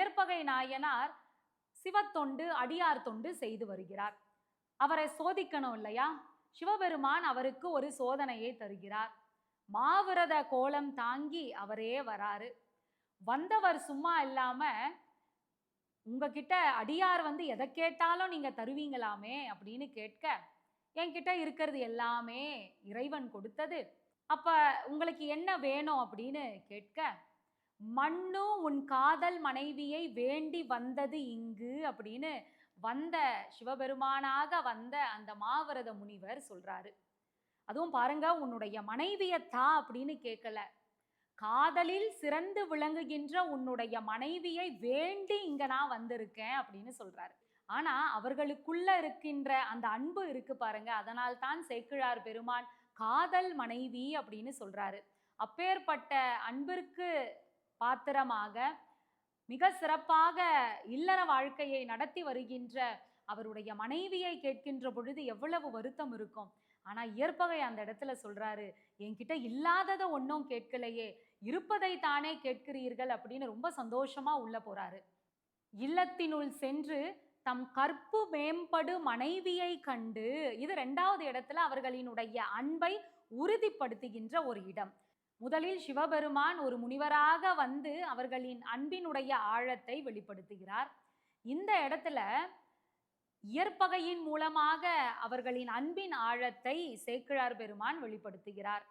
இயற்பகை நாயனார் சிவத்தொண்டு அடியார் தொண்டு செய்து வருகிறார். அவரை சோதிக்கணும் இல்லையா? சிவபெருமான் அவருக்கு ஒரு சோதனையை தருகிறார். மாவிரத கோலம் தாங்கி அவரே வராரு. வந்தவர் சும்மா இல்லாம உங்ககிட்ட அடியார் வந்து எதை கேட்டாலும் நீங்க தருவீங்களாமே? அப்படின்னு கேட்க என்கிட்ட இருக்கிறது எல்லாமே இறைவன் கொடுத்தது. அப்ப உங்களுக்கு என்ன வேணும்? அப்படின்னு கேட்க மண்ணு உன் காதல் மனைவியை வேண்டி வந்தது இங்கு அப்படின்னு வந்த சிவபெருமானாக வந்த அந்த மாவரத முனிவர் சொல்றாரு. அதுவும் பாருங்க உன்னுடைய மனைவியத்தா அப்படின்னு கேட்கல. காதலில் சிறந்து விளங்குகின்ற உன்னுடைய மனைவியை வேண்டி இங்க நான் வந்திருக்கேன் அப்படின்னு சொல்றாரு. ஆனா அவர்களுக்குள்ள இருக்கின்ற அந்த அன்பு இருக்கு பாருங்க அதனால் தான் சேக்கிழார் பெருமான் காதல் மனைவி அப்படின்னு சொல்றாரு. அப்பேற்பட்ட அன்பிற்கு பாத்திரமாக மிக சிறப்பாக இல்லற வாழ்க்கையை நடத்தி வருகின்ற அவருடைய மனைவியை கேட்கின்ற பொழுது எவ்வளவு வருத்தம் இருக்கும். ஆனா இயற்பகை அந்த இடத்துல சொல்றாரு என்கிட்ட இல்லாததை ஒன்றும் கேட்கலையே இருப்பதை தானே கேட்கிறீர்கள் அப்படின்னு ரொம்ப சந்தோஷமா உள்ள போறாரு. இல்லத்தினுள் சென்று தம் கற்பு மேம்படு மனைவியை கண்டு இது ரெண்டாவது இடத்துல அவர்களினுடைய அன்பை உறுதிப்படுத்துகின்ற ஒரு இடம். முதலில் சிவபெருமான் ஒரு முனிவராக வந்து அவர்களின் அன்பினுடைய ஆழத்தை வெளிப்படுத்துகிறார். இந்த இடத்துல இயற்பகையின் மூலமாக அவர்களின் அன்பின் ஆழத்தை சேக்கிழார் பெருமான் வெளிப்படுத்துகிறார்.